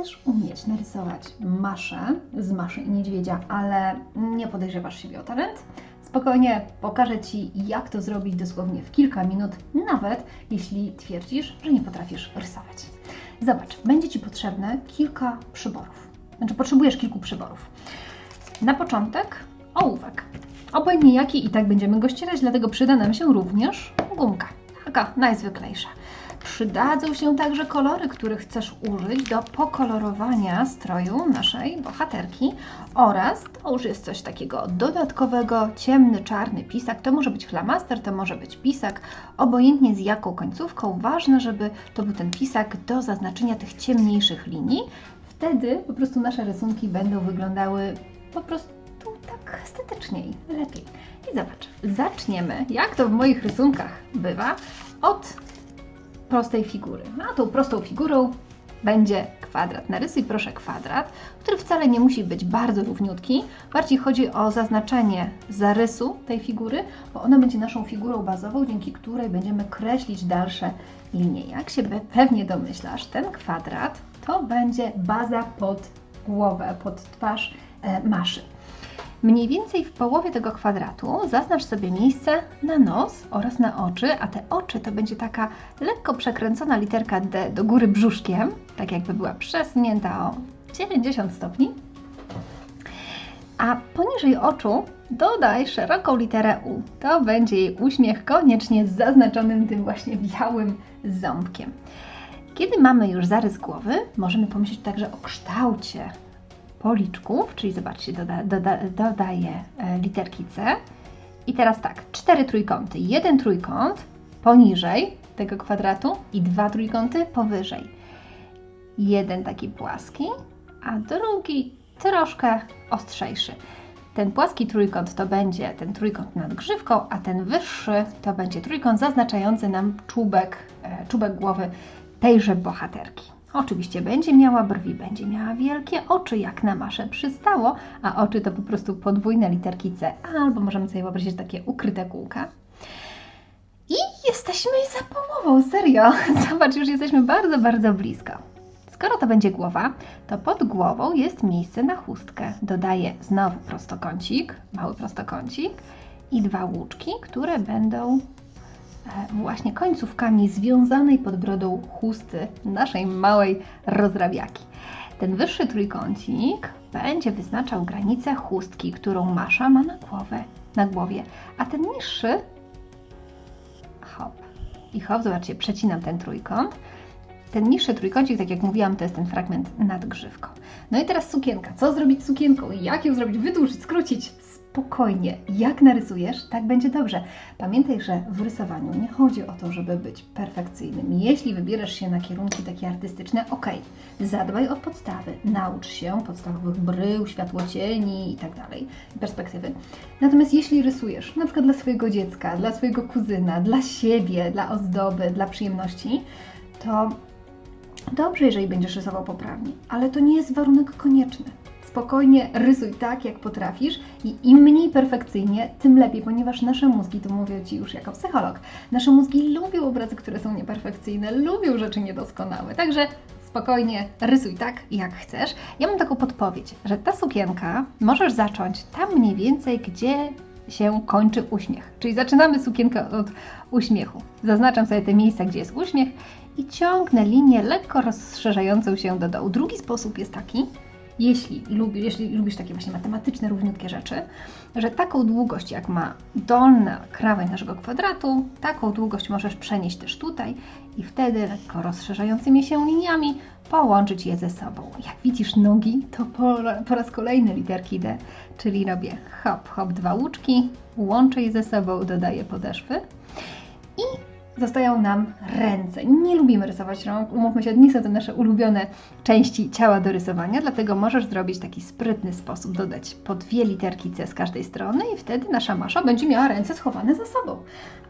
chcesz umieć narysować maszę z maszy i niedźwiedzia, ale nie podejrzewasz siebie o talent, spokojnie pokażę Ci, jak to zrobić dosłownie w kilka minut, nawet jeśli twierdzisz, że nie potrafisz rysować. Zobacz, będzie Ci potrzebne kilka przyborów. Znaczy, potrzebujesz kilku przyborów. Na początek ołówek. Obojętnie jaki i tak będziemy go ścierać, dlatego przyda nam się również gumka. Taka najzwyklejsza. Przydadzą się także kolory, których chcesz użyć do pokolorowania stroju naszej bohaterki oraz to już jest coś takiego dodatkowego, ciemny, czarny pisak. To może być flamaster, to może być pisak, obojętnie z jaką końcówką. Ważne, żeby to był ten pisak do zaznaczenia tych ciemniejszych linii. Wtedy po prostu nasze rysunki będą wyglądały po prostu tak estetyczniej, lepiej. I zobacz, zaczniemy, jak to w moich rysunkach bywa, od prostej figury. A tą prostą figurą będzie kwadrat. Narysuj proszę kwadrat, który wcale nie musi być bardzo równiutki. Bardziej chodzi o zaznaczenie zarysu tej figury, bo ona będzie naszą figurą bazową, dzięki której będziemy kreślić dalsze linie. Jak się pewnie domyślasz, ten kwadrat to będzie baza pod głowę, pod twarz e, maszy. Mniej więcej w połowie tego kwadratu zaznacz sobie miejsce na nos oraz na oczy, a te oczy to będzie taka lekko przekręcona literka D do góry brzuszkiem, tak jakby była przesunięta o 90 stopni. A poniżej oczu dodaj szeroką literę U. To będzie jej uśmiech, koniecznie z zaznaczonym tym właśnie białym ząbkiem. Kiedy mamy już zarys głowy, możemy pomyśleć także o kształcie policzków, czyli zobaczcie, doda, doda, dodaję e, literki C. I teraz tak, cztery trójkąty. Jeden trójkąt poniżej tego kwadratu i dwa trójkąty powyżej. Jeden taki płaski, a drugi troszkę ostrzejszy. Ten płaski trójkąt to będzie ten trójkąt nad grzywką, a ten wyższy to będzie trójkąt zaznaczający nam czubek, e, czubek głowy tejże bohaterki. Oczywiście będzie miała brwi, będzie miała wielkie oczy, jak na maszę przystało, a oczy to po prostu podwójne literki C, albo możemy sobie wyobrazić takie ukryte kółka. I jesteśmy za połową, serio. Zobacz, już jesteśmy bardzo, bardzo blisko. Skoro to będzie głowa, to pod głową jest miejsce na chustkę. Dodaję znowu prostokącik, mały prostokącik i dwa łuczki, które będą właśnie końcówkami związanej pod brodą chusty naszej małej rozrabiaki. Ten wyższy trójkącik będzie wyznaczał granicę chustki, którą Masza ma na, głowę, na głowie, a ten niższy hop i hop, zobaczcie, przecinam ten trójkąt. Ten niższy trójkącik, tak jak mówiłam, to jest ten fragment nad grzywką. No i teraz sukienka. Co zrobić z sukienką? Jak ją zrobić? Wydłużyć, skrócić? Spokojnie, jak narysujesz, tak będzie dobrze. Pamiętaj, że w rysowaniu nie chodzi o to, żeby być perfekcyjnym. Jeśli wybierasz się na kierunki takie artystyczne, ok, zadbaj o podstawy, naucz się podstawowych brył, światłocieni i tak perspektywy. Natomiast jeśli rysujesz, na przykład dla swojego dziecka, dla swojego kuzyna, dla siebie, dla ozdoby, dla przyjemności, to dobrze, jeżeli będziesz rysował poprawnie, ale to nie jest warunek konieczny spokojnie rysuj tak, jak potrafisz i im mniej perfekcyjnie, tym lepiej, ponieważ nasze mózgi, to mówię Ci już jako psycholog, nasze mózgi lubią obrazy, które są nieperfekcyjne, lubią rzeczy niedoskonałe, także spokojnie rysuj tak, jak chcesz. Ja mam taką podpowiedź, że ta sukienka możesz zacząć tam mniej więcej, gdzie się kończy uśmiech. Czyli zaczynamy sukienkę od uśmiechu. Zaznaczam sobie te miejsca, gdzie jest uśmiech i ciągnę linię lekko rozszerzającą się do dołu. Drugi sposób jest taki, jeśli, lubi, jeśli lubisz takie właśnie matematyczne, równiutkie rzeczy, że taką długość, jak ma dolna krawędź naszego kwadratu, taką długość możesz przenieść też tutaj i wtedy lekko rozszerzającymi się liniami połączyć je ze sobą. Jak widzisz nogi, to po, po raz kolejny literki D, czyli robię hop, hop, dwa łuczki, łączę je ze sobą, dodaję podeszwy i zostają nam ręce. Nie lubimy rysować rąk, umówmy się, nie są to nasze ulubione części ciała do rysowania, dlatego możesz zrobić taki sprytny sposób, dodać po dwie literki C z każdej strony i wtedy nasza masza będzie miała ręce schowane za sobą.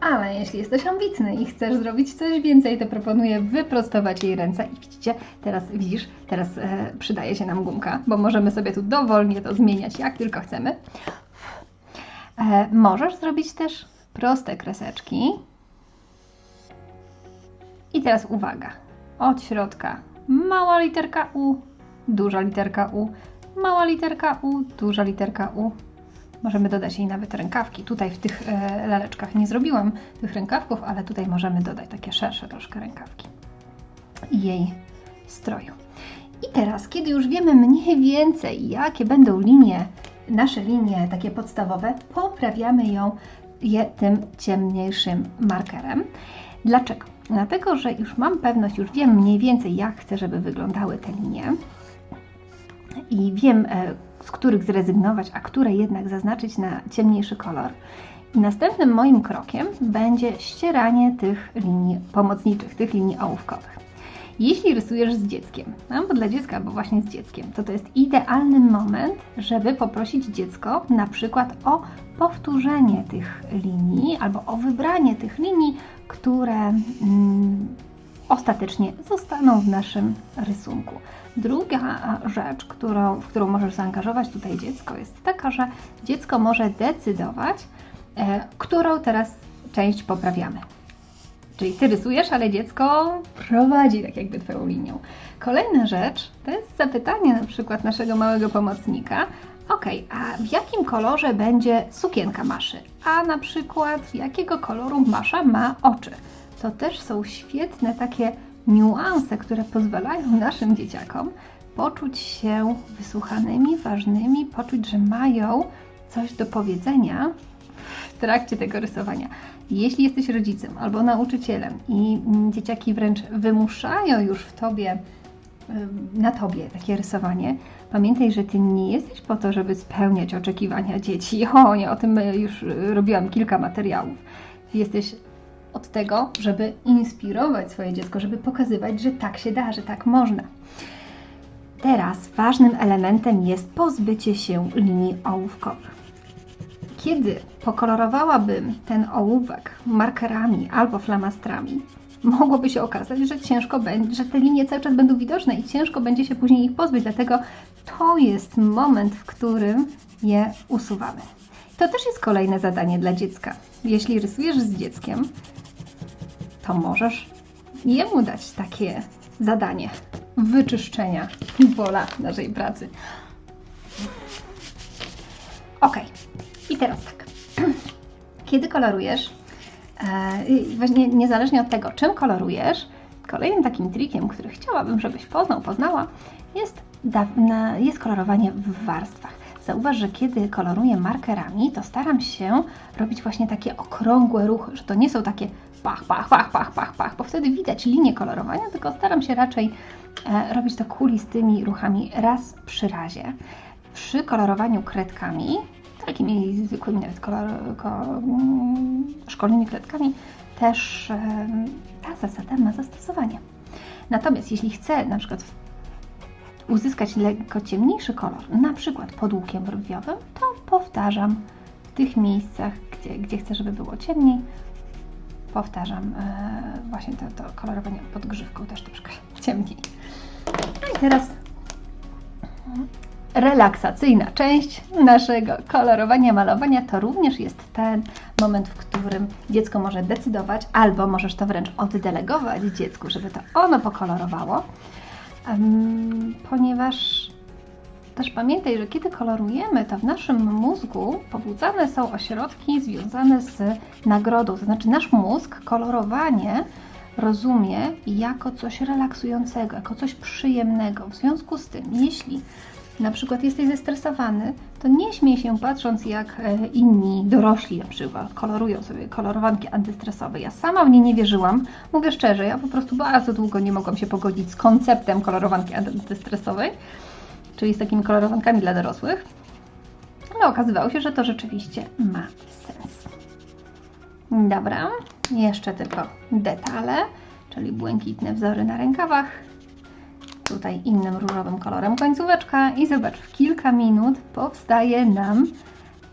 Ale jeśli jesteś ambitny i chcesz zrobić coś więcej, to proponuję wyprostować jej ręce i widzicie, teraz widzisz, teraz e, przydaje się nam gumka, bo możemy sobie tu dowolnie to zmieniać jak tylko chcemy. E, możesz zrobić też proste kreseczki, i teraz uwaga. Od środka mała literka U duża literka U, mała literka U, duża literka U. Możemy dodać jej nawet rękawki. Tutaj w tych e, laleczkach nie zrobiłam tych rękawków, ale tutaj możemy dodać takie szersze troszkę rękawki jej stroju. I teraz, kiedy już wiemy mniej więcej, jakie będą linie, nasze linie takie podstawowe, poprawiamy ją je tym ciemniejszym markerem. Dlaczego? Dlatego, że już mam pewność, już wiem mniej więcej, jak chcę, żeby wyglądały te linie i wiem, e, z których zrezygnować, a które jednak zaznaczyć na ciemniejszy kolor. I następnym moim krokiem będzie ścieranie tych linii pomocniczych, tych linii ołówkowych. Jeśli rysujesz z dzieckiem, no bo dla dziecka, albo właśnie z dzieckiem, to to jest idealny moment, żeby poprosić dziecko na przykład o powtórzenie tych linii albo o wybranie tych linii, które mm, ostatecznie zostaną w naszym rysunku. Druga rzecz, którą, w którą możesz zaangażować tutaj dziecko, jest taka, że dziecko może decydować, e, którą teraz część poprawiamy. Czyli ty rysujesz, ale dziecko prowadzi tak jakby twoją linią. Kolejna rzecz to jest zapytanie na przykład naszego małego pomocnika. Ok, a w jakim kolorze będzie sukienka Maszy? A na przykład jakiego koloru Masza ma oczy? To też są świetne takie niuanse, które pozwalają naszym dzieciakom poczuć się wysłuchanymi, ważnymi, poczuć, że mają coś do powiedzenia w trakcie tego rysowania. Jeśli jesteś rodzicem albo nauczycielem i dzieciaki wręcz wymuszają już w tobie, na tobie takie rysowanie, pamiętaj, że ty nie jesteś po to, żeby spełniać oczekiwania dzieci. O nie, o tym już robiłam kilka materiałów. Jesteś od tego, żeby inspirować swoje dziecko, żeby pokazywać, że tak się da, że tak można. Teraz ważnym elementem jest pozbycie się linii ołówkowych. Kiedy pokolorowałabym ten ołówek markerami albo flamastrami, mogłoby się okazać, że ciężko będzie, że te linie cały czas będą widoczne i ciężko będzie się później ich pozbyć, dlatego to jest moment, w którym je usuwamy. To też jest kolejne zadanie dla dziecka. Jeśli rysujesz z dzieckiem, to możesz jemu dać takie zadanie wyczyszczenia pola naszej pracy. Ok, teraz tak. Kiedy kolorujesz, e, właśnie niezależnie od tego, czym kolorujesz, kolejnym takim trikiem, który chciałabym, żebyś poznał, poznała, jest, jest kolorowanie w warstwach. Zauważ, że kiedy koloruję markerami, to staram się robić właśnie takie okrągłe ruchy, że to nie są takie pach, pach, pach, pach, pach, pach, bo wtedy widać linię kolorowania, tylko staram się raczej e, robić to kulistymi ruchami raz przy razie. Przy kolorowaniu kredkami, takimi zwykłymi nawet kolor, mm, szkolnymi kredkami, też ta zasada ma zastosowanie. Natomiast jeśli chcę na przykład uzyskać lekko ciemniejszy kolor, na przykład pod łukiem brwiowym, to powtarzam w tych miejscach, gdzie, gdzie chcę, żeby było ciemniej, powtarzam e, właśnie to, to kolorowanie pod grzywką też troszkę ciemniej. No i teraz relaksacyjna część naszego kolorowania, malowania to również jest ten moment, w którym dziecko może decydować, albo możesz to wręcz oddelegować dziecku, żeby to ono pokolorowało, ponieważ też pamiętaj, że kiedy kolorujemy, to w naszym mózgu pobudzane są ośrodki związane z nagrodą. To znaczy, nasz mózg kolorowanie rozumie jako coś relaksującego, jako coś przyjemnego. W związku z tym, jeśli na przykład jesteś zestresowany, to nie śmiej się patrząc, jak e, inni dorośli na przykład kolorują sobie kolorowanki antystresowe. Ja sama w nie nie wierzyłam. Mówię szczerze, ja po prostu bardzo długo nie mogłam się pogodzić z konceptem kolorowanki antystresowej czyli z takimi kolorowankami dla dorosłych. Ale okazywało się, że to rzeczywiście ma sens. Dobra, jeszcze tylko detale, czyli błękitne wzory na rękawach. Tutaj innym różowym kolorem końcóweczka i zobacz, w kilka minut powstaje nam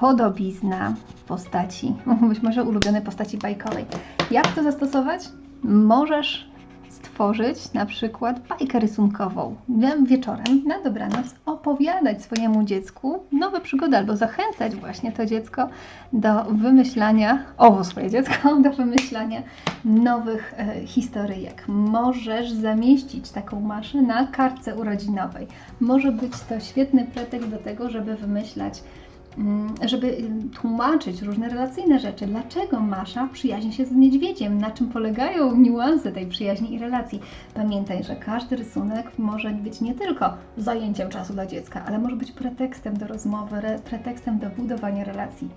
podobizna postaci, być może ulubionej postaci bajkowej. Jak to zastosować? Możesz stworzyć na przykład bajkę rysunkową. Wieczorem na dobranoc opowiadać swojemu dziecku nowe przygody albo zachęcać właśnie to dziecko do wymyślania, owo swoje dziecko, do wymyślania nowych e, historyjek. Możesz zamieścić taką maszę na kartce urodzinowej. Może być to świetny pretekst do tego, żeby wymyślać żeby y, tłumaczyć różne relacyjne rzeczy. Dlaczego Masza przyjaźni się z niedźwiedziem? Na czym polegają niuanse tej przyjaźni i relacji? Pamiętaj, że każdy rysunek może być nie tylko zajęciem czasu dla dziecka, ale może być pretekstem do rozmowy, re- pretekstem do budowania relacji.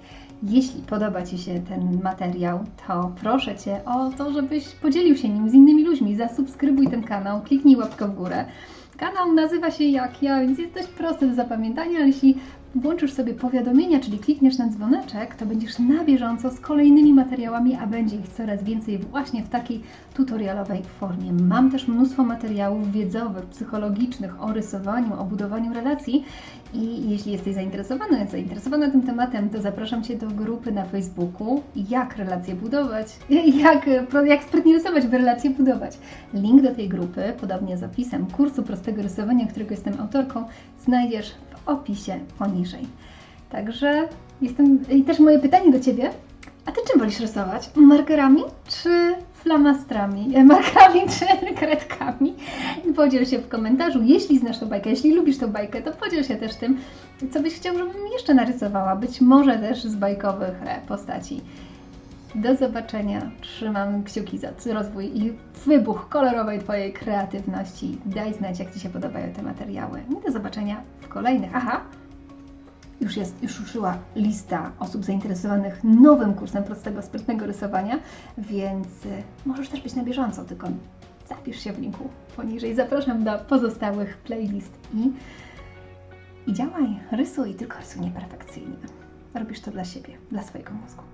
Jeśli podoba Ci się ten materiał, to proszę Cię o to, żebyś podzielił się nim z innymi ludźmi. Zasubskrybuj ten kanał, kliknij łapkę w górę. Kanał nazywa się jak ja, więc jest dość prosty do zapamiętania, ale jeśli włączysz sobie powiadomienia, czyli klikniesz na dzwoneczek, to będziesz na bieżąco z kolejnymi materiałami, a będzie ich coraz więcej właśnie w takiej tutorialowej formie. Mam też mnóstwo materiałów wiedzowych, psychologicznych o rysowaniu, o budowaniu relacji i jeśli jesteś zainteresowany, zainteresowana tym tematem, to zapraszam Cię do grupy na Facebooku jak relacje budować, jak, jak sprytnie rysować, by relacje budować. Link do tej grupy, podobnie z opisem kursu prostego rysowania, którego jestem autorką, znajdziesz w opisie poniżej. Także jestem. I też moje pytanie do Ciebie. A Ty czym wolisz rysować? Markerami czy flamastrami? E, Markami czy kredkami? Podziel się w komentarzu. Jeśli znasz tą bajkę, jeśli lubisz tą bajkę, to podziel się też tym, co byś chciał, żebym jeszcze narysowała. Być może też z bajkowych e, postaci. Do zobaczenia. Trzymam kciuki za rozwój i wybuch kolorowej Twojej kreatywności. Daj znać, jak Ci się podobają te materiały. I do zobaczenia w kolejnych. Aha! Już jest, już ruszyła lista osób zainteresowanych nowym kursem prostego, sprytnego rysowania, więc y, możesz też być na bieżąco, tylko zapisz się w linku poniżej. Zapraszam do pozostałych playlist i, i działaj, rysuj, tylko rysuj nieperfekcyjnie. Robisz to dla siebie, dla swojego mózgu.